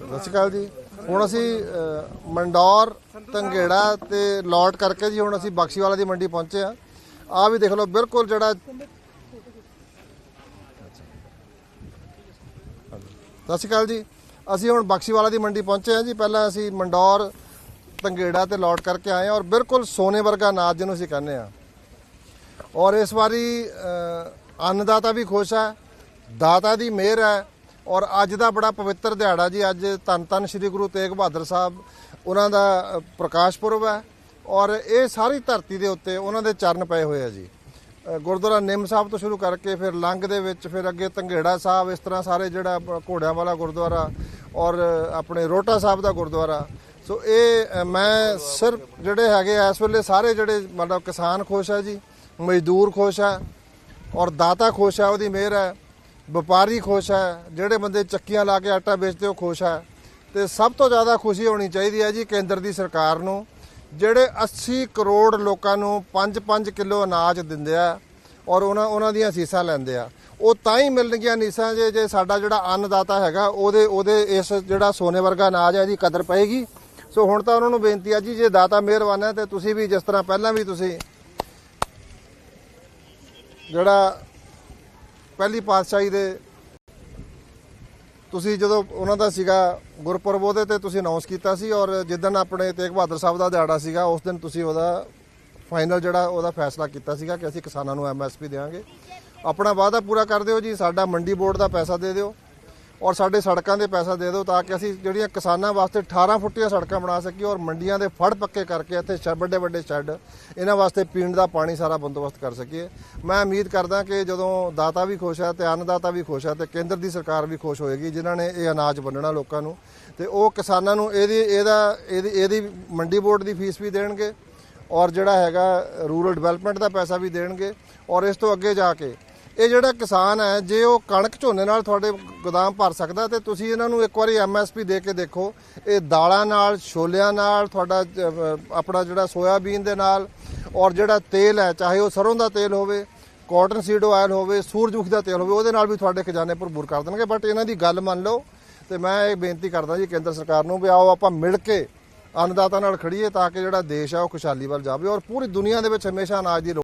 ਸਤਿ ਸ਼੍ਰੀ ਅਕਾਲ ਜੀ। ਹੁਣ ਅਸੀਂ ਮੰਡੌਰ ਤੰਗੇੜਾ ਤੇ ਲੋਟ ਕਰਕੇ ਜੀ ਹੁਣ ਅਸੀਂ ਬਖਸ਼ੀਵਾਲਾ ਦੀ ਮੰਡੀ ਪਹੁੰਚੇ ਆ ਆ ਵੀ ਦੇਖ ਲਓ, ਬਿਲਕੁਲ ਜਿਹੜਾ ਸਤਿ ਸ਼੍ਰੀ ਅਕਾਲ ਜੀ। ਅਸੀਂ ਹੁਣ ਬਖਸ਼ੀਵਾਲਾ ਦੀ ਮੰਡੀ ਪਹੁੰਚੇ ਆ ਜੀ। ਪਹਿਲਾਂ ਅਸੀਂ ਮੰਡੌਰ ਤੰਗੇੜਾ ਤੇ ਲੋਟ ਕਰਕੇ ਆਏ ਆ ਔਰ ਬਿਲਕੁਲ ਸੋਨੇ ਵਰਗਾ ਅਨਾਜ ਜਿਹਨੂੰ ਅਸੀਂ ਕਹਿੰਦੇ ਆ ਔਰ ਇਸ ਵਾਰੀ ਅੰਨਦਾਤਾ ਵੀ ਖੁਸ਼ ਹੈ, ਦਾਤਾ ਦੀ ਮਿਹਰ ਹੈ। ਔਰ ਅੱਜ ਦਾ ਬੜਾ ਪਵਿੱਤਰ ਦਿਹਾੜਾ ਜੀ, ਅੱਜ ਧੰਨ ਧੰਨ ਸ੍ਰੀ ਗੁਰੂ ਤੇਗ ਬਹਾਦਰ ਸਾਹਿਬ, ਉਹਨਾਂ ਦਾ ਪ੍ਰਕਾਸ਼ ਪੁਰਬ ਹੈ ਔਰ ਇਹ ਸਾਰੀ ਧਰਤੀ ਦੇ ਉੱਤੇ ਉਹਨਾਂ ਦੇ ਚਰਨ ਪਏ ਹੋਏ ਆ ਜੀ। ਗੁਰਦੁਆਰਾ ਨਿੰਮ ਸਾਹਿਬ ਤੋਂ ਸ਼ੁਰੂ ਕਰਕੇ ਫਿਰ ਲੰਗ ਦੇ ਵਿੱਚ, ਫਿਰ ਅੱਗੇ ਤੰਗੇੜਾ ਸਾਹਿਬ, ਇਸ ਤਰ੍ਹਾਂ ਸਾਰੇ ਜਿਹੜਾ ਘੋੜਿਆਂ ਵਾਲਾ ਗੁਰਦੁਆਰਾ ਔਰ ਆਪਣੇ ਰੋਟਾ ਸਾਹਿਬ ਦਾ ਗੁਰਦੁਆਰਾ। ਸੋ ਇਹ ਮੈਂ ਸਿਰਫ ਜਿਹੜੇ ਹੈਗੇ ਇਸ ਵੇਲੇ ਸਾਰੇ ਜਿਹੜੇ ਮਤਲਬ ਕਿਸਾਨ ਖੁਸ਼ ਹੈ ਜੀ, ਮਜ਼ਦੂਰ ਖੁਸ਼ ਹੈ ਔਰ ਦਾਤਾ ਖੁਸ਼ ਹੈ ਉਹਦੀ ਮਿਹਰ ਹੈ। ਵਪਾਰੀ ਖੁਸ਼ ਹੈ, ਜਿਹੜੇ ਬੰਦੇ ਚੱਕੀਆਂ ਲਾ ਕੇ ਆਟਾ ਵੇਚਦੇ ਉਹ ਖੁਸ਼ ਹੈ। ਤੇ ਸਭ ਤੋਂ ਜ਼ਿਆਦਾ ਖੁਸ਼ੀ ਹੋਣੀ ਚਾਹੀਦੀ ਹੈ ਜੀ ਕੇਂਦਰ ਦੀ ਸਰਕਾਰ ਨੂੰ, ਜਿਹੜੇ 80 ਕਰੋੜ ਲੋਕਾਂ ਨੂੰ 5-5 ਕਿਲੋ ਅਨਾਜ ਦਿੰਦੇ ਆ ਔਰ ਉਹਨਾਂ ਉਹਨਾਂ ਦੀਆਂ ਸੀਸਾਂ ਲੈਂਦੇ ਆ। ਉਹ ਤਾਂ ਹੀ ਮਿਲਣਗੀਆਂ ਨੀਸਾਂ ਜੇ ਜੇ ਸਾਡਾ ਜਿਹੜਾ ਅੰਨਦਾਤਾ ਹੈਗਾ, ਉਹਦੇ ਉਹਦੇ ਇਸ ਜਿਹੜਾ ਸੋਨੇ ਵਰਗਾ ਅਨਾਜ ਹੈ ਇਹਦੀ ਕਦਰ ਪਏਗੀ। ਸੋ ਹੁਣ ਤਾਂ ਉਹਨਾਂ ਨੂੰ ਬੇਨਤੀ ਆ ਜੀ, ਜੇ ਦਾਤਾ ਮਿਹਰਬਾਨ ਹੈ ਤੇ ਤੁਸੀਂ ਵੀ ਜਿਸ ਤਰ੍ਹਾਂ ਪਹਿਲਾਂ ਵੀ ਤੁਸੀਂ ਜਿਹੜਾ ਪਹਿਲੀ ਪਾਤਸ਼ਾਹੀ ਦੇ ਤੁਸੀਂ ਜਦੋਂ ਉਹਨਾਂ ਦਾ ਸੀਗਾ ਗੁਰਪੁਰਬ ਉਹਦੇ ਤੇ ਤੁਸੀਂ ਅਨਾਉਂਸ ਕੀਤਾ ਸੀ ਔਰ ਜਿੱਦਣ ਆਪਣੇ ਤੇਗ ਬਹਾਦਰ ਸਾਹਿਬ ਦਾ ਦਿਹਾੜਾ ਸੀਗਾ, ਉਸ ਦਿਨ ਤੁਸੀਂ ਉਹਦਾ ਫਾਈਨਲ ਜਿਹੜਾ ਉਹਦਾ ਫੈਸਲਾ ਕੀਤਾ ਸੀਗਾ ਕਿ ਅਸੀਂ ਕਿਸਾਨਾਂ ਨੂੰ ਐਮਐਸਪੀ ਦੇਵਾਂਗੇ। ਆਪਣਾ ਵਾਅਦਾ ਪੂਰਾ ਕਰ ਦਿਓ ਜੀ, ਸਾਡਾ ਮੰਡੀ ਬੋਰਡ ਦਾ ਪੈਸਾ ਦੇ ਦਿਓ। ਔਰ ਸਾਡੇ ਸੜਕਾਂ ਦੇ ਪੈਸਾ ਦੇ ਦਿਓ ਤਾਂ ਕਿ ਅਸੀਂ ਜਿਹੜੀਆਂ ਕਿਸਾਨਾਂ ਵਾਸਤੇ 18 ਫੁੱਟੀਆਂ ਸੜਕਾਂ ਬਣਾ ਸਕੀਏ ਔਰ ਮੰਡੀਆਂ ਦੇ ਫੜ ਪੱਕੇ ਕਰਕੇ ਇੱਥੇ ਸ਼ ਵੱਡੇ ਵੱਡੇ ਸ਼ੈੱਡ ਇਹਨਾਂ ਵਾਸਤੇ ਪੀਣ ਦਾ ਪਾਣੀ ਸਾਰਾ ਬੰਦੋਬਸਤ ਕਰ ਸਕੀਏ। ਮੈਂ ਉਮੀਦ ਕਰਦਾ ਕਿ ਜਦੋਂ ਦਾਤਾ ਵੀ ਖੁਸ਼ ਹੈ ਤੇ ਅੰਨਦਾਤਾ ਵੀ ਖੁਸ਼ ਹੈ ਤੇ ਕੇਂਦਰ ਦੀ ਸਰਕਾਰ ਵੀ ਖੁਸ਼ ਹੋਏਗੀ, ਜਿਨ੍ਹਾਂ ਨੇ ਇਹ ਅਨਾਜ ਵੰਡਣਾ ਲੋਕਾਂ ਨੂੰ। ਤੇ ਉਹ ਕਿਸਾਨਾਂ ਨੂੰ ਇਹਦੀ, ਇਹਦਾ, ਇਹਦੀ ਇਹਦੀ ਮੰਡੀ ਬੋਰਡ ਦੀ ਫੀਸ ਵੀ ਦੇਣਗੇ ਔਰ ਜਿਹੜਾ ਹੈਗਾ ਰੂਰਲ ਡਿਵੈਲਪਮੈਂਟ ਦਾ ਪੈਸਾ ਵੀ ਦੇਣਗੇ ਔਰ ਇਸ ਤੋਂ ਅੱਗੇ ਜਾ ਕੇ ਇਹ ਜਿਹੜਾ ਕਿਸਾਨ ਹੈ, ਜੇ ਉਹ ਕਣਕ ਝੋਨੇ ਨਾਲ ਤੁਹਾਡੇ ਗੋਦਾਮ ਭਰ ਸਕਦਾ ਤੇ ਤੁਸੀਂ ਇਹਨਾਂ ਨੂੰ ਇੱਕ ਵਾਰੀ ਐਮਐਸਪੀ ਦੇ ਕੇ ਦੇਖੋ। ਇਹ ਦਾਲਾਂ ਨਾਲ, ਛੋਲਿਆਂ ਨਾਲ, ਤੁਹਾਡਾ ਆਪਣਾ ਜਿਹੜਾ ਸੋਇਆਬੀਨ ਦੇ ਨਾਲ ਔਰ ਜਿਹੜਾ ਤੇਲ ਹੈ, ਚਾਹੇ ਉਹ ਸਰੋਂ ਦਾ ਤੇਲ ਹੋਵੇ, ਕਾਟਨ ਸੀਡ ਆਇਲ ਹੋਵੇ, ਸੂਰਜਮੁਖੀ ਦਾ ਤੇਲ ਹੋਵੇ, ਉਹਦੇ ਨਾਲ ਵੀ ਤੁਹਾਡੇ ਖਜ਼ਾਨੇ ਭਰਪੂਰ ਕਰ ਦੇਣਗੇ। ਬਟ ਇਹਨਾਂ ਦੀ ਗੱਲ ਮੰਨ ਲਓ ਤੇ ਮੈਂ ਇਹ ਬੇਨਤੀ ਕਰਦਾ ਜੀ ਕੇਂਦਰ ਸਰਕਾਰ ਨੂੰ ਵੀ ਆਓ, ਆਪਾਂ ਮਿਲ ਕੇ ਅੰਨਦਾਤਾ ਨਾਲ ਖੜੀਏ ਤਾਂ ਕਿ ਜਿਹੜਾ ਦੇਸ਼ ਆ ਉਹ ਖੁਸ਼ਹਾਲੀ ਵੱਲ ਜਾਵੇ ਔਰ ਪੂਰੀ ਦੁਨੀਆ ਦੇ ਵਿੱਚ ਹਮੇਸ਼ਾ ਅਨਾਜ ਦੀ ਲੋੜ